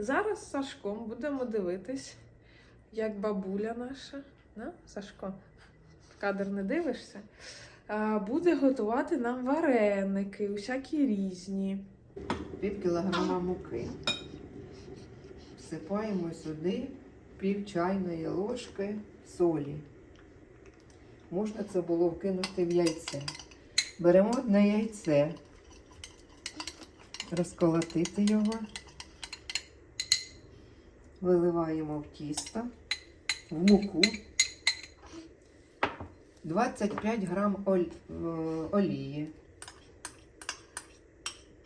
Зараз з Сашком будемо дивитись, як бабуля наша, да? Сашко, в кадр не дивишся, буде готувати нам вареники, усякі різні. Пів кілограма муки. Всипаємо сюди пів чайної ложки солі. Можна це було вкинути в яйце. Беремо одне яйце, розколотити його, виливаємо в тісто, в муку. 25 грам оль- е, олії.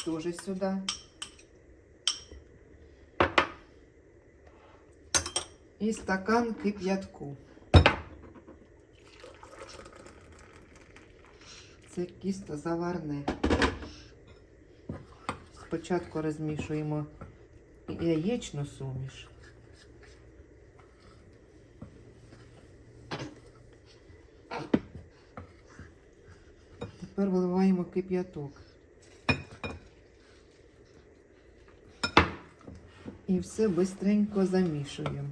Тоже сюди. І стакан кип'ятку. Це кісто заварне. Спочатку розмішуємо яєчну суміш. Тепер виливаємо кип'яток. І все бистренько замішуємо.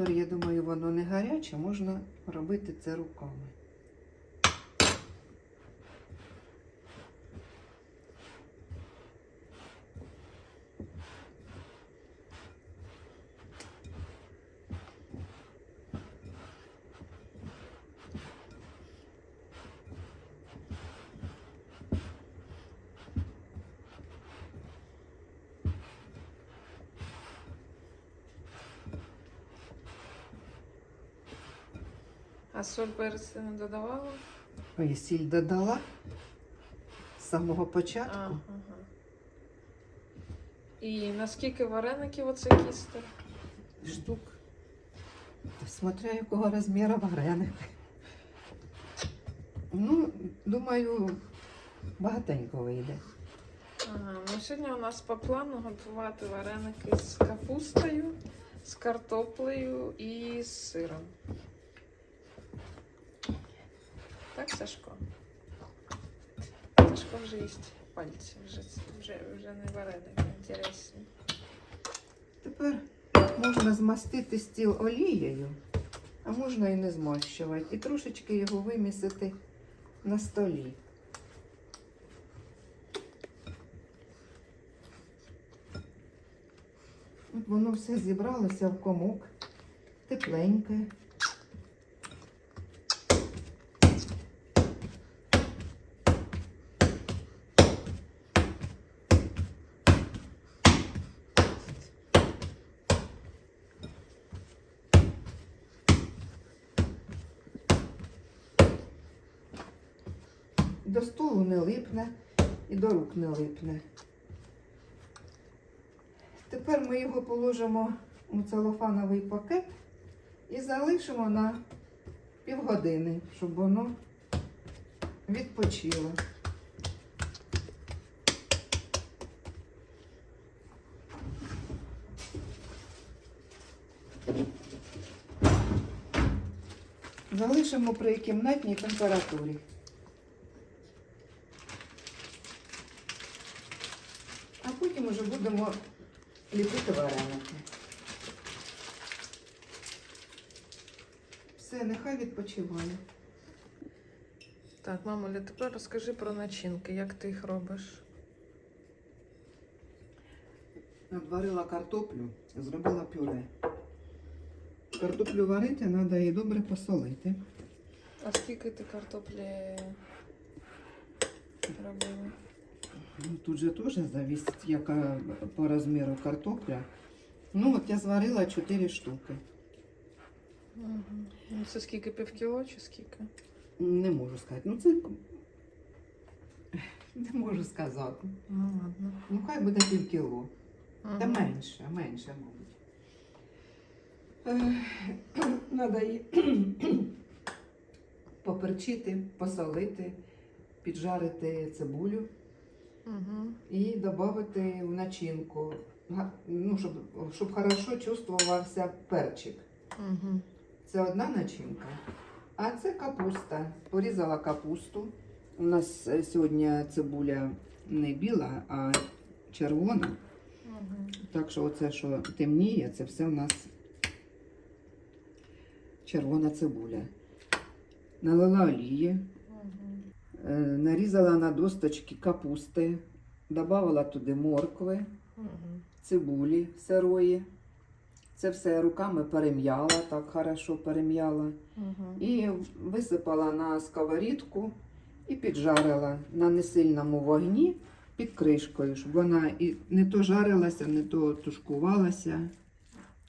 Тепер, я думаю, воно не гаряче, можна робити це руками. А соль перець не додавала? Ой, сіль додала з самого А, початку. ага. І наскільки вареників оце кісти? Штук. Смотря якого розміру вареник. Ну, думаю, багатенько вийде. Ага, ну сьогодні у нас по плану готувати вареники з капустою, з картоплею і з сиром. Так, Сашко? Сашко вже їсть пальці, вже, вже, вже не вареники, інтересні. Тепер можна змастити стіл олією, а можна і не змащувати. І трошечки його вимісити на столі. От воно все зібралося в комок, тепленьке. До столу не липне і до рук не липне. Тепер ми його положимо у целофановий пакет і залишимо на півгодини, щоб воно відпочило. Залишимо при кімнатній температурі. А потім вже будемо ліпити вареники. Все, нехай відпочиває. Так, мамуля, тепер розкажи про начинки, як ти їх робиш. Надварила картоплю, зробила пюре. Картоплю варити треба її добре посолити. А скільки ти картоплі робила? Ну, Тут же теж зависить, яка по розміру картопля. Ну, от я зварила 4 штуки. Угу. Ну, це скільки півкіло чи скільки? Не можу сказати. Ну, це не можу сказати. Ну ладно. Ну, хай буде пів кіло. Та менше, менше, мабуть. Треба її поперчити, посолити, піджарити цибулю Угу. і додати в начинку, ну, щоб, щоб хорошо чувствувався перчик. Угу. Це одна начинка. А це капуста. Порізала капусту. У нас е, сьогодні цибуля не біла, а червона. Угу. Так що оце, що темніє, це все у нас червона цибуля. Налила олії, нарізала на досточки капусти, додавала туди моркви, цибулі сирої. Це все руками перем'яла, так хорошо перем'яла. І висипала на сковорідку і піджарила на несильному вогні під кришкою, щоб вона і не то жарилася, не то тушкувалася.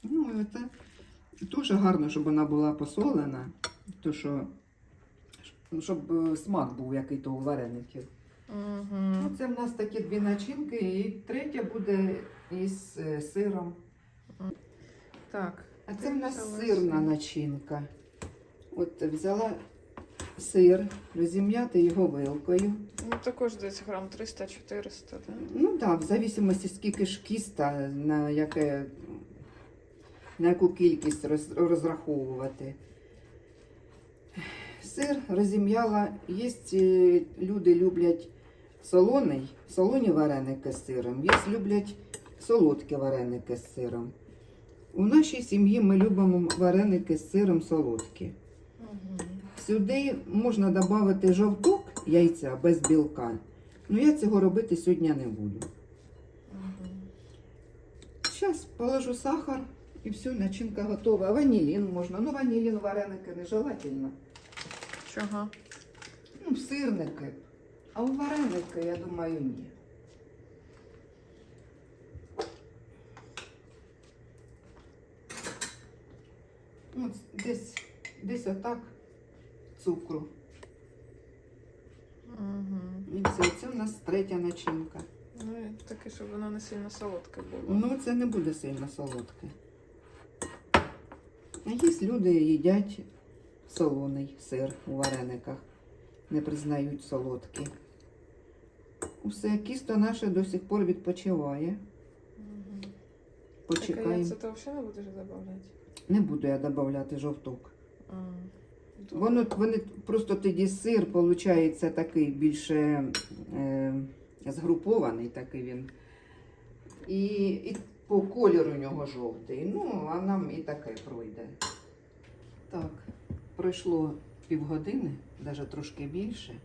Ну, і це дуже гарно, щоб вона була посолена, то що, щоб е, смак був який то у вареників. Угу. Ну, це в нас такі дві начинки, і третя буде із е, сиром. Так. А це в нас сирна сир. начинка. От взяла сир, розім'яти його вилкою. Ну, також десь грам 300-400, так? Ну так, в зависимості скільки ж кіста, на, яке, на яку кількість роз, розраховувати. Сир розім'яла. Є е, люди люблять солоний, солоні вареники з сиром, є люблять солодкі вареники з сиром. У нашій сім'ї ми любимо вареники з сиром солодкі. Сюди можна додати жовток яйця без білка. Ну я цього робити сьогодні не буду. Зараз положу сахар і все, начинка готова. Ванілін можна. Ну, ванілін вареники не желательно. Чого? Ну, сирники. А у вареники, я думаю, ні. Ну, десь, десь отак цукру. Угу. І все, це у нас третя начинка. Ну, і таке, щоб воно не сильно солодке було. Ну, це не буде сильно солодке. А є люди їдять солоний сир у варениках, не признають солодкий. Усе, кісто наше до сих пор відпочиває. Угу. Так, а Почекаємо. яйця ти взагалі не будеш додавати? Не буду я додавати жовток. А. Воно вони просто тоді сир, виходить, такий більше е, згрупований такий він. І, і по кольору у нього жовтий. Ну, а нам і таке пройде. Так, пройшло півгодини, навіть трошки більше.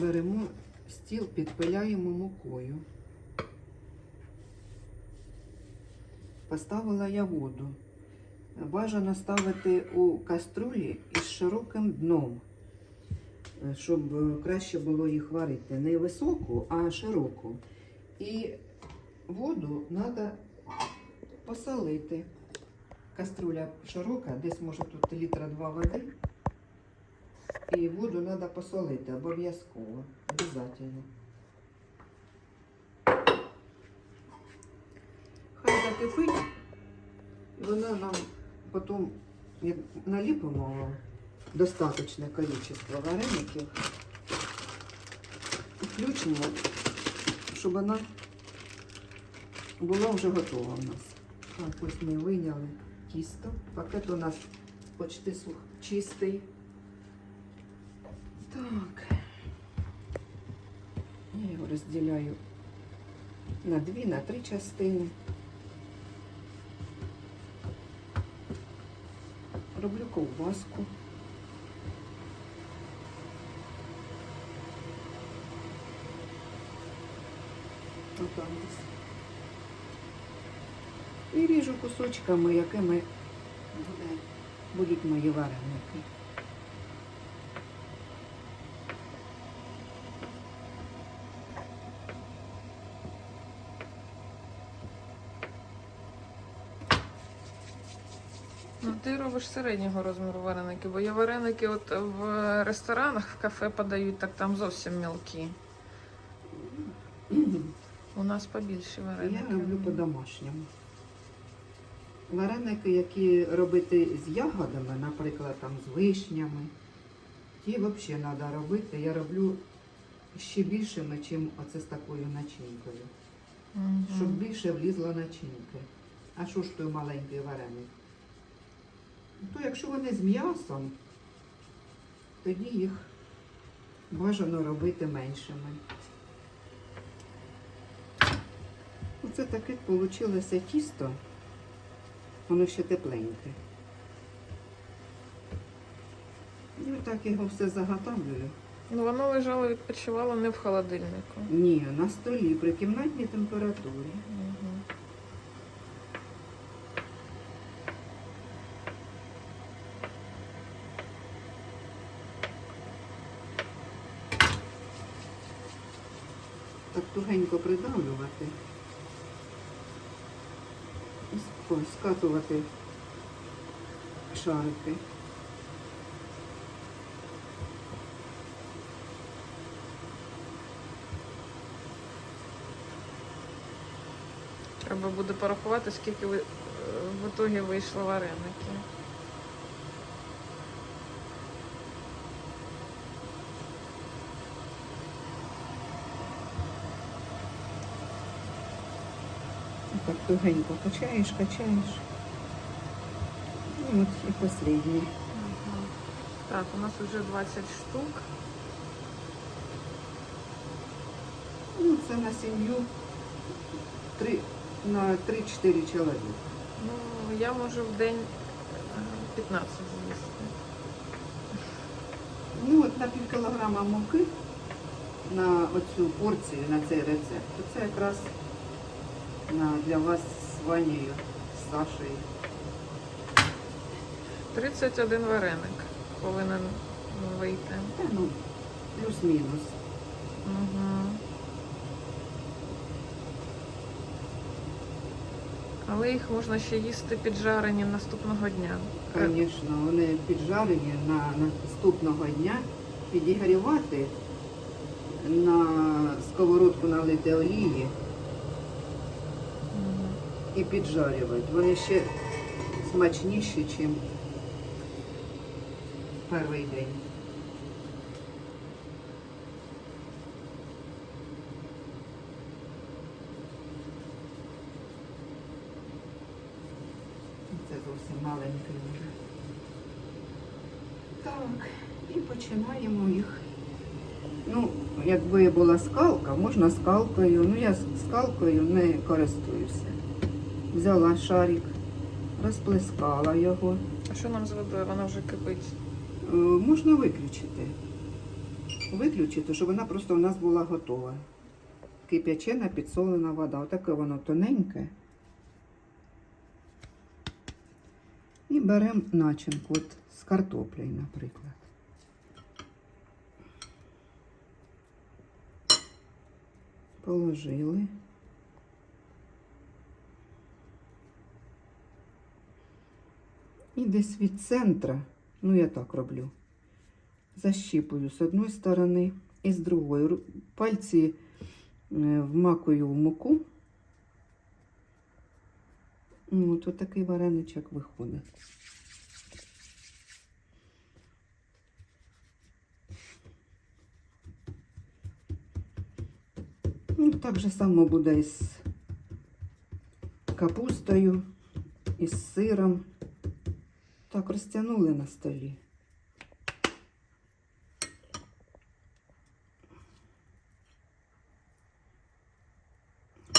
Беремо стіл, підпиляємо мукою. Поставила я воду. Бажано ставити у каструлі із широким дном, щоб е, краще було їх варити. Не високу, а широку. І воду треба посолити. Каструля широка, десь може тут літра два води. І воду треба посолити обов'язково, обов'язково. Хай закипить. І вона нам потім як наліпимо достаточне количество вареників. І Включимо, щоб вона була вже готова у нас. Так, ось ми вийняли тісто. Пакет у нас почти сух, чистий. Так. Я його розділяю на дві, на три частини. Роблю ковбаску. Отак десь. І ріжу кусочками, якими буде, будуть мої вареники. Ну, ти робиш середнього розміру вареники, бо є вареники от в ресторанах, в кафе подають, так там зовсім мілкі. У нас побільші вареники. Я люблю по-домашньому. Вареники, які робити з ягодами, наприклад, там з вишнями, Ті взагалі треба робити. Я роблю ще більшими, ніж оце з такою начинкою. Мгм. Щоб більше влізло начинки. А що ж той маленький вареник? То якщо вони з м'ясом, тоді їх бажано робити меншими. Оце таке вийшло тісто. Воно ще тепленьке. І отак його все заготовлюю. Ну, воно лежало, відпочивало не в холодильнику. Ні, на столі при кімнатній температурі. Мгм. так тугенько придавлювати. І скатувати шарики. Треба буде порахувати, скільки е, в итогі вийшло вареників. Так тугенько качаєш, качаєш. І от і останнє. Ага. Так, у нас вже 20 штук. Ну, це на сім'ю на 3-4 чоловіка. Ну, я можу в день е, 15 з'їсти. Ну, от на пів кілограма муки на оцю порцію, на цей рецепт, то це якраз для вас з Ванією, з Сашею. 31 вареник повинен вийти. Та, ну, плюс-мінус. Угу. Але їх можна ще їсти піджарені наступного дня. Звісно, вони піджарені на наступного дня, підігрівати, на сковородку налити олії. І піджарювати. Вони ще смачніші, ніж перший день. Це зовсім маленький вже. Так, і починаємо їх. Ну, якби була скалка, можна скалкою. Ну, я скалкою не користуюся. Взяла шарик, розплескала його. А що нам з водою? Вона вже кипить. Е, Можна виключити. Виключити, щоб вона просто у нас була готова. Кип'ячена підсолена вода. Отаке воно тоненьке. І беремо начинку от з картоплею, наприклад. Положили. І десь від центра, ну я так роблю, защіпую з одної сторони і з другої. Пальці е, вмакую в муку. Ну, От такий вареничок виходить. Ну, так же само буде і з капустою, і з сиром. Так, розтягнули на столі.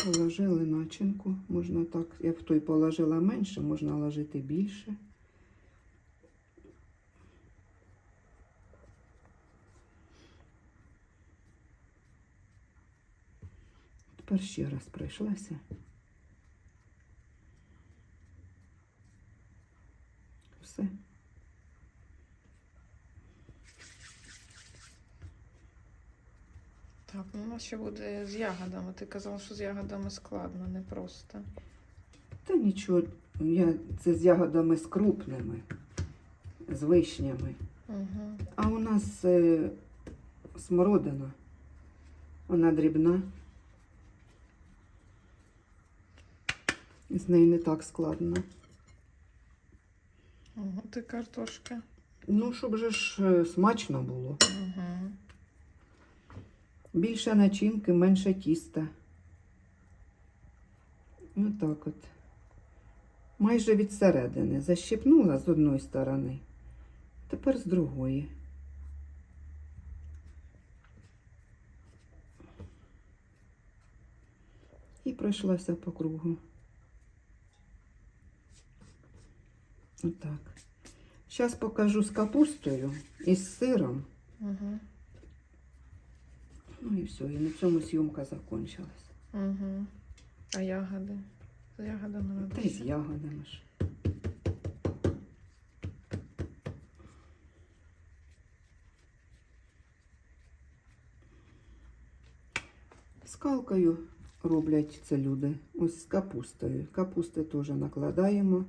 Положили начинку. Можна так, як в той положила менше, можна ложити більше. Тепер ще раз пройшлася. Все. Нас ще буде з ягодами. Ти казав, що з ягодами складно, не просто. Та нічого, я це з ягодами з крупними, з вишнями. Угу. А у нас е, смородина. Вона дрібна. І з нею не так складно. Угу. Ти картошка. Ну, щоб же ж е, смачно було. Угу. Більше начинки, менше тіста. Отак от. Майже від середини. Защипнула з одної сторони, тепер з другої. І пройшлася по кругу. Отак. Зараз покажу з капустою і з сиром. Угу. Ну і все, і на цьому зйомка закончилась. Угу. А ягоди? З ягодами надо. Та й з ягодами ж. Скалкою роблять це люди. Ось з капустою. Капусти теж накладаємо,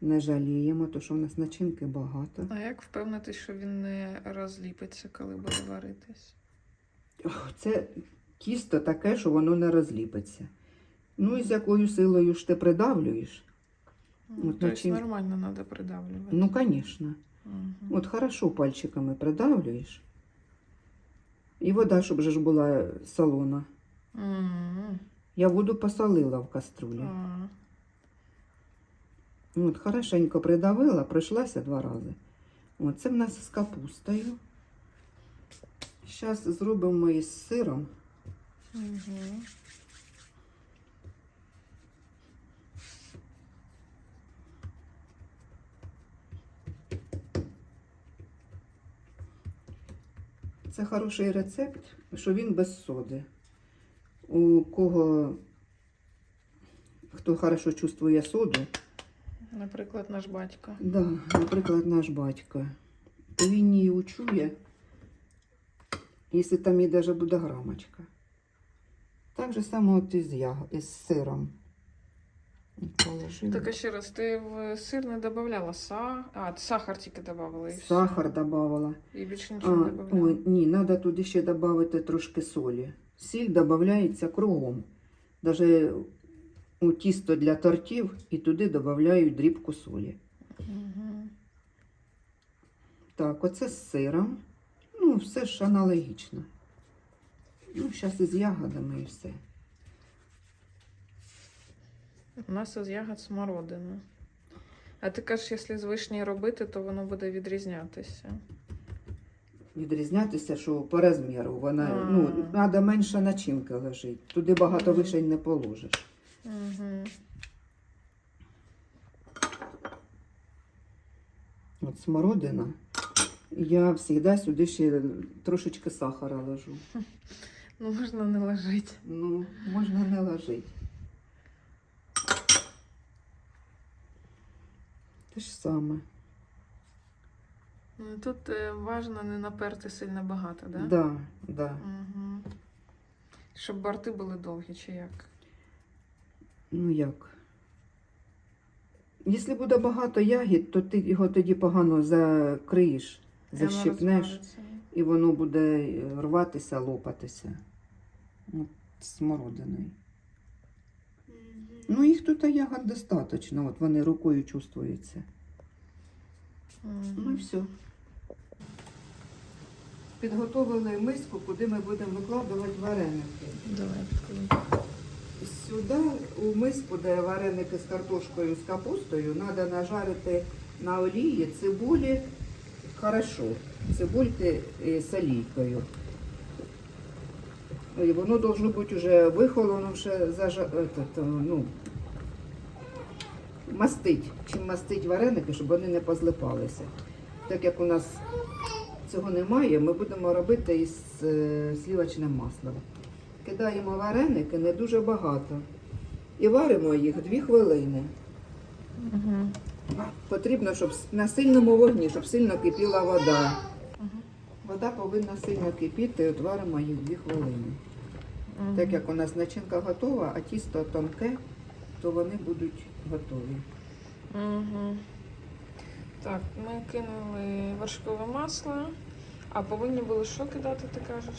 не жаліємо, тому що в нас начинки багато. А як впевнитись, що він не розліпиться, коли буде варитись? Це тісто таке, що воно не розліпиться. Ну і з якою силою ж ти придавлюєш? Ну, От тобто нормально треба придавлювати. Ну, звісно. Мгм. От хорошо пальчиками придавлюєш. І вода, щоб же ж була солона. Мгм. Я воду посолила в каструлі. А. От хорошенько придавила, пройшлася два рази. От це в нас з капустою. Зараз зробимо із сиром. Мгм. Це хороший рецепт, що він без соди. У кого хто хорошо чувствує соду, Наприклад, наш батько. да, наприклад, наш батько, він її учує, якщо там і даже буде грамочка. Так же само от із, яг... із сиром. Положила. Так а ще раз, ти в сир не додавала са... А, сахар тільки додавала і все. Сахар додавала. І більше А, нічого не додавала. ой, ні, треба туди ще додати трошки солі. Сіль додається кругом. Даже у тісто для тортів і туди додають дрібку солі. Мгм. Так, оце з сиром. Ну, все ж аналогічно. Ну, зараз із ягодами і все. У нас із ягод смородина. А ти кажеш, якщо з вишні робити, то воно буде відрізнятися. Відрізнятися, що по розміру. Вона, А. ну, треба менше начинки лежить. Туди багато Мгм. вишень не положиш. Угу. От смородина. Я завжди сюди ще трошечки сахара ложу. Ну, можна не ложити. Ну, можна не ложити. Те ж саме. Ну, Тут е, важно не наперти сильно багато, да? Да, да. Угу. Щоб борти були довгі, чи як? Ну як? Якщо буде багато ягід, то ти його тоді погано закриєш, защипнеш, і воно буде е, рватися, лопатися. От смородиною. Ну, їх тут ягод достатньо, от вони рукою чувствуються. Ну і все. Підготовили миску, куди ми будемо викладувати вареники. Давай. Сюди у миску, де вареники з картошкою, з капустою, треба нажарити на олії цибулі хорошо. Цибульки з олійкою. І воно должно бути вже вихолонувши, зажа... этот, ну, мастить. Чим мастить вареники, щоб вони не позлипалися. Так як у нас цього немає, ми будемо робити із е, слівочним маслом. Кидаємо вареники не дуже багато. І варимо їх 2 хвилини. Угу. Потрібно, щоб на сильному вогні, щоб сильно кипіла вода. Вода повинна сильно кипіти, от варимо їх 2 хвилини. Так як у нас начинка готова, а тісто тонке, то вони будуть готові. Угу. Так, ми кинули вершкове масло. А повинні були що кидати, ти кажеш?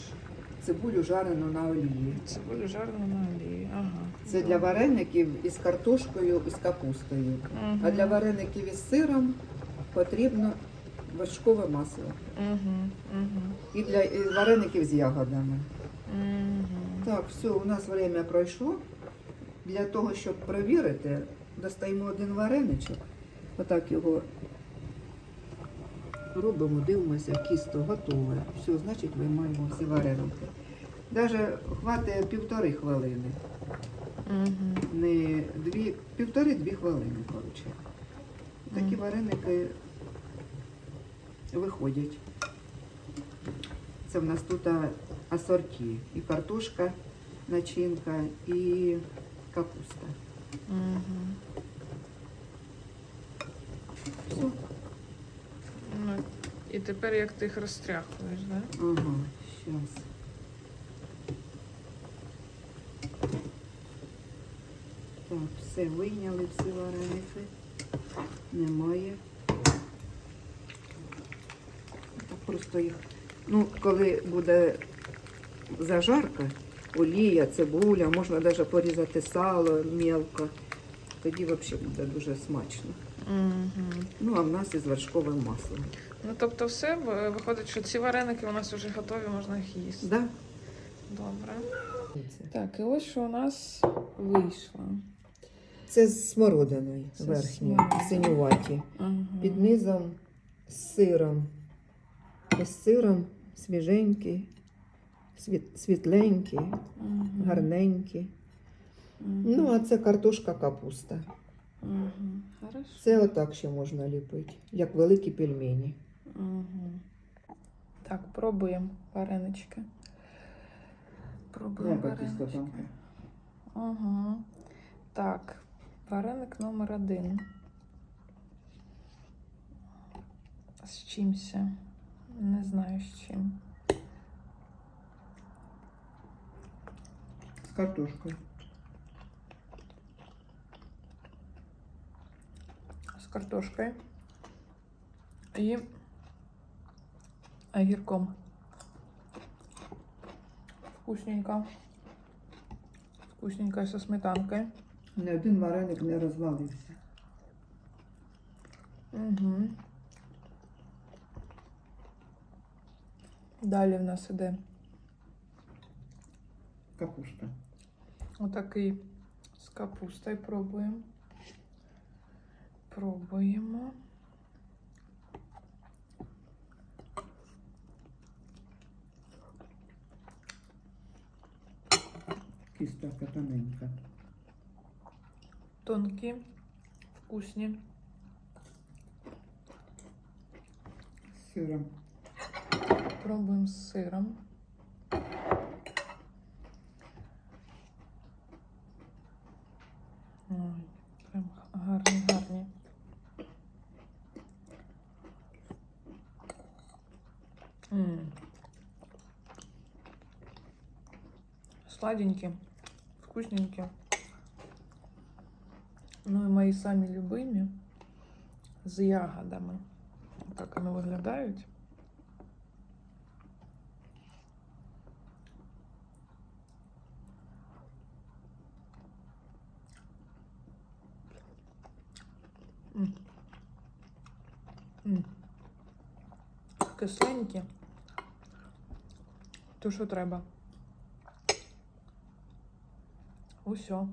Цибулю жарену на олії. Цибулю жарену на олії. Ага. Це для вареників із картошкою і з капустою. Мгм. А для вареників із сиром потрібно вершкове масло. Угу, угу, І для і вареників з ягодами. угу. Так, все, у нас время пройшло. Для того, щоб перевірити, достаємо один вареничок. Отак його робимо, дивимося, кісто готове. Все, значить виймаємо всі вареники. Даже хватить півтори хвилини. Угу. Не дві, півтори-дві хвилини, коротше. Такі вареники виходять. Це в нас тут асорті. І картошка, начинка, і капуста. Угу. Все. І тепер як ти їх розтряхуєш, да? Ага, щас. Так, все вийняли, всі вареники. Немає. Так просто їх. Ну, коли буде зажарка, олія, цибуля, можна навіть порізати сало мелко. Тоді взагалі буде дуже смачно. Угу. Ну, а в нас із вершковим маслом. Ну, тобто все, виходить, що ці вареники у нас вже готові, можна їх їсти. Да? Добре. Так, і ось що у нас вийшло. Це з смородиною верхньою, синюваті. Угу. Під низом з сиром. Ось сиром свіженький, світ, світленький, угу. гарненький. Ну, а це картошка капуста. Хорошо. Це отак ще можна ліпити, як великі пельмені. Угу. Так, пробуємо варенички. Пробуємо варенички. Ага. Так, вареник номер один. З чимся. Не знаю з чим. З картошкою. З картошкою. І огірком. Вкусненько. Вкусненько со сметанкой. Ні один вареник не розвалився. Угу. Далі в нас іде Капуста. отакий з капустою. Пробуємо. Пробуємо. Кістка тоненька. Тонкі, вкусні. З сиром. Пробуємо з сиром. Ой, прям гарні, гарні. М. Сладенькі, Вкусненькі. Ну і мої самі любимі з ягодами. Так вони виглядають. М. М. Кисленькі. То, що треба. Усьо.